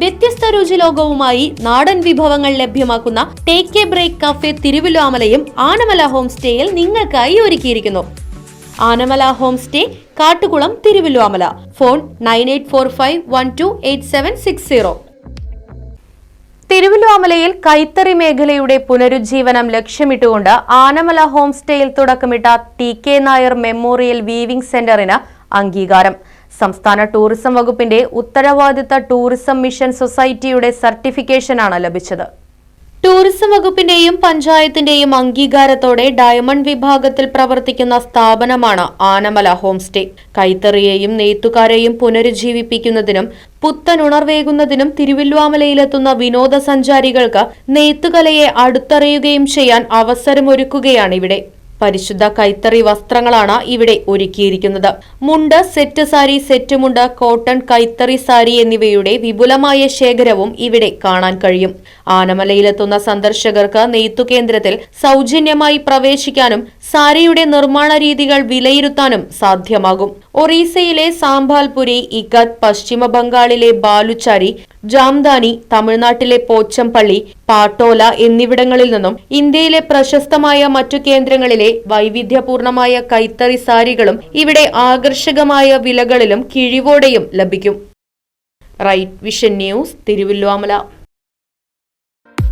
വ്യത്യസ്ത രുചി ലോകവുമായി നാടൻ വിഭവങ്ങൾ ലഭ്യമാക്കുന്ന ടേക്ക് എ ബ്രേക്ക് കഫേ തിരുവിലാമലയും ആനമല ഹോം സ്റ്റേയിൽ നിങ്ങൾക്കായി ഒരുക്കിയിരിക്കുന്നു. Anamala home stay Kattukulam Thiruvilwamala phone nine eight four five one two eight seven six zero. തിരുവല്ലുവാമലയിൽ കൈത്തറി മേഖലയുടെ പുനരുജ്ജീവനം ലക്ഷ്യമിട്ടുകൊണ്ട് ആനമല ഹോം സ്റ്റേയിൽ തുടക്കമിട്ട T K Nair memorial weaving സെന്ററിന് അംഗീകാരം. സംസ്ഥാന ടൂറിസം വകുപ്പിന്റെ ഉത്തരവാദിത്ത ടൂറിസം മിഷൻ സൊസൈറ്റിയുടെ സർട്ടിഫിക്കേഷനാണ് ലഭിച്ചത്. ടൂറിസം വകുപ്പിന്റെയും പഞ്ചായത്തിന്റെയും അംഗീകാരത്തോടെ ഡയമണ്ട് വിഭാഗത്തിൽ പ്രവർത്തിക്കുന്ന സ്ഥാപനമാണ് ആനമല ഹോംസ്റ്റേ. കൈത്തറിയെയും നെയ്ത്തുകാരെയും പുനരുജ്ജീവിപ്പിക്കുന്നതിനും പുത്തൻ ഉണർവേകുന്നതിനും തിരുവല്ലുവാമലയിലെത്തുന്ന വിനോദസഞ്ചാരികൾക്ക് നെയ്ത്തുകലയെ അടുത്തറിയുകയും ചെയ്യാൻ അവസരമൊരുക്കുകയാണ് ഇവിടെ പരിശുദ്ധ കൈത്തറി വസ്ത്രങ്ങളാണ് ഇവിടെ ഒരുക്കിയിരിക്കുന്നത്. മുണ്ട് സെറ്റ് സാരി സെറ്റ് മുണ്ട് കോട്ടൺ കൈത്തറി സാരി എന്നിവയുടെ വിപുലമായ ശേഖരവും ഇവിടെ കാണാൻ കഴിയും. ആനമലയിലെത്തുന്ന സന്ദർശകർക്ക് നെയ്ത്തു കേന്ദ്രത്തിൽ സൗജന്യമായി പ്രവേശിക്കാനും സാരിയുടെ നിർമ്മാണ രീതികൾ വിലയിരുത്താനും സാധ്യമാകും. ഒറീസയിലെ സാംഭാൽപുരി ഇഗത് പശ്ചിമ ബംഗാളിലെ ബാലുച്ചാരി ജാംദാനി തമിഴ്നാട്ടിലെ പോച്ചംപള്ളി പാട്ടോല എന്നിവിടങ്ങളിൽ നിന്നും ഇന്ത്യയിലെ പ്രശസ്തമായ മറ്റു കേന്ദ്രങ്ങളിലെ വൈവിധ്യപൂർണമായ കൈത്തറി സാരികളും ഇവിടെ ആകർഷകമായ വിലകളിലും കിഴിവോടെയും ലഭിക്കും. Right vision news Thiruvilwamala